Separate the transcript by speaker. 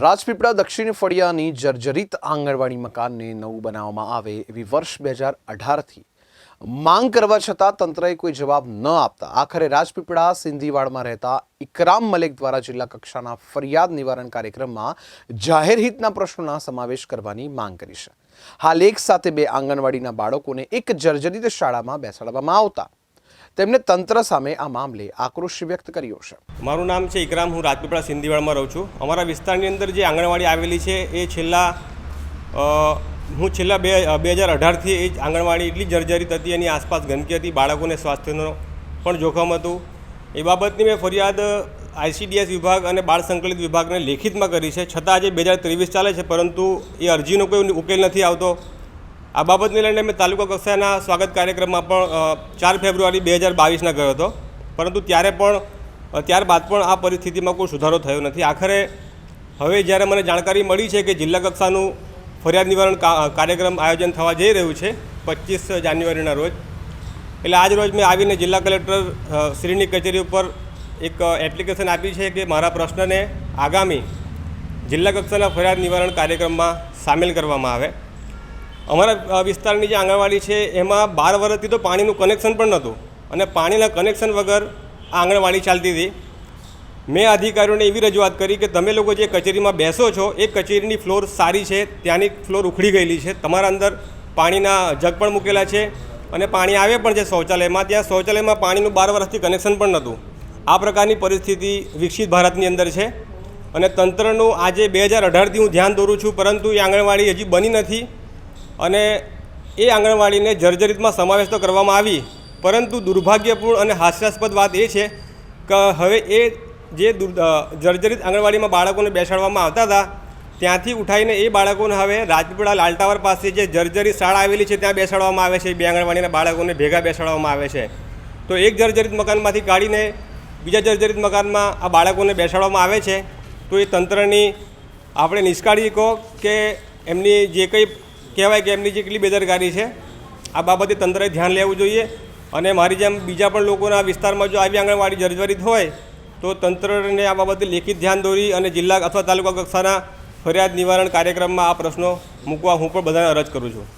Speaker 1: રાજપીપળા દક્ષિણ ફળિયાની જર્જરિત આંગણવાડી મકાનને નવું બનાવવામાં આવે એવી વર્ષ બે હજાર અઢારથી. માંગ કરવા છતાં તંત્રએ કોઈ જવાબ ન આપતા. આખરે રાજપીપળા સિંધીવાડમાં રહેતા ઇકરામ મલિક દ્વારા જિલ્લા કક્ષાના ફરિયાદ નિવારણ કાર્યક્રમમાં જાહેર હિતના પ્રશ્નોના સમાવેશ કરવાની માંગ કરી છે. હાલ એક સાથે બે આંગણવાડીના બાળકોને એક જર્જરિત શાળામાં બેસાડવામાં આવતા. તેમણે તંત્ર સામે આ મામલે આક્રોશ વ્યક્ત કર્યો છે.
Speaker 2: મારું નામ છે ઇકરામ. હું રાજપીપળા સિંધીવાડમાં રહું છું. અમારા વિસ્તારની અંદર જે આંગણવાડી આવેલી છે, એ છેલ્લા હું છેલ્લા બે બે હજાર અઢારથી એ આંગણવાડી એટલી જર્જરિત હતી એની આસપાસ ગંદકી હતી, બાળકોને સ્વાસ્થ્યનો પણ જોખમ હતું. એ બાબતની મેં ફરિયાદ આઈસીડીએસ વિભાગ અને બાળ સંકલિત વિભાગને લેખિતમાં કરી છે. છતાં આજે બે હજાર ત્રેવીસ ચાલે છે, પરંતુ એ અરજીનો કોઈ ઉકેલ નથી આવતો. આ બાબતને લઈને મેં તાલુકા કક્ષાના સ્વાગત કાર્યક્રમમાં પણ ચાર ફેબ્રુઆરી બે હજાર બાવીસના ગયો હતો. પરંતુ ત્યારે પણ ત્યારબાદ પણ આ પરિસ્થિતિમાં કોઈ સુધારો થયો નથી. આખરે હવે જ્યારે મને જાણકારી મળી છે કે જિલ્લા કક્ષાનું ફરિયાદ નિવારણ કાર્યક્રમ આયોજન થવા જઈ રહ્યું છે પચીસ જાન્યુઆરીના રોજ. એટલે આજ રોજ મેં આવીને જિલ્લા કલેક્ટર શ્રીની કચેરી ઉપર એક એપ્લિકેશન આપી છે કે મારા પ્રશ્નને આગામી જિલ્લા કક્ષાના ફરિયાદ નિવારણ કાર્યક્રમમાં સામેલ કરવામાં આવે. અમારા વિસ્તારની જે આંગણવાડી છે, એમાં બાર વર્ષથી તો પાણીનું કનેક્શન પણ નહોતું. અને પાણીના કનેક્શન વગર આ આંગણવાડી ચાલતી હતી. મેં અધિકારીઓને એવી રજૂઆત કરી કે તમે લોકો જે કચેરીમાં બેસો છો, એ કચેરીની ફ્લોર સારી છે, ત્યાંની ફ્લોર ઉખડી ગયેલી છે, તમારા અંદર પાણીના જગ પણ મૂકેલા છે અને પાણી આવે પણ છે શૌચાલયમાં, ત્યાં શૌચાલયમાં પાણીનું બાર વર્ષથી કનેક્શન પણ નહોતું. આ પ્રકારની પરિસ્થિતિ વિકસિત ભારતની અંદર છે. અને તંત્રનું આજે બે હજાર અઢારથી હું ધ્યાન દોરું છું, પરંતુ એ આંગણવાડી હજી બની નથી. અને એ આંગણવાડીને જર્જરિતમાં સમાવેશ તો કરવામાં આવી, પરંતુ દુર્ભાગ્યપૂર્ણ અને હાસ્યાસ્પદ વાત એ છે કે હવે એ જે જર્જરિત આંગણવાડીમાં બાળકોને બેસાડવામાં આવતા હતા, ત્યાંથી ઉઠાવીને એ બાળકોને હવે રાજપીપળા લાલટાવર પાસે જે જર્જરિત શાળા આવેલી છે ત્યાં બેસાડવામાં આવે છે, બે આંગણવાડીના બાળકોને ભેગા બેસાડવામાં આવે છે. તો એક જર્જરિત મકાનમાંથી કાઢીને બીજા જર્જરિત મકાનમાં આ બાળકોને બેસાડવામાં આવે છે. તો એ તંત્રની આપણે નિષ્કાળજી કહો કે એમની જે કંઈ કહેવાય કે એમની જે કેટલી બેદરકારી છે, આ બાબતે તંત્રએ ધ્યાન લેવું જોઈએ અને મારી જેમ બીજા પણ લોકોના વિસ્તારમાં જો આવી આંગણવાડી જર્જરિત હોય, તો તંત્રને આ બાબતે લેખિત ધ્યાન દોરી અને જિલ્લા અથવા તાલુકા કક્ષાના ફરિયાદ નિવારણ કાર્યક્રમમાં આ પ્રશ્નો મૂકવા હું પણ બધાને અરજ કરું છું.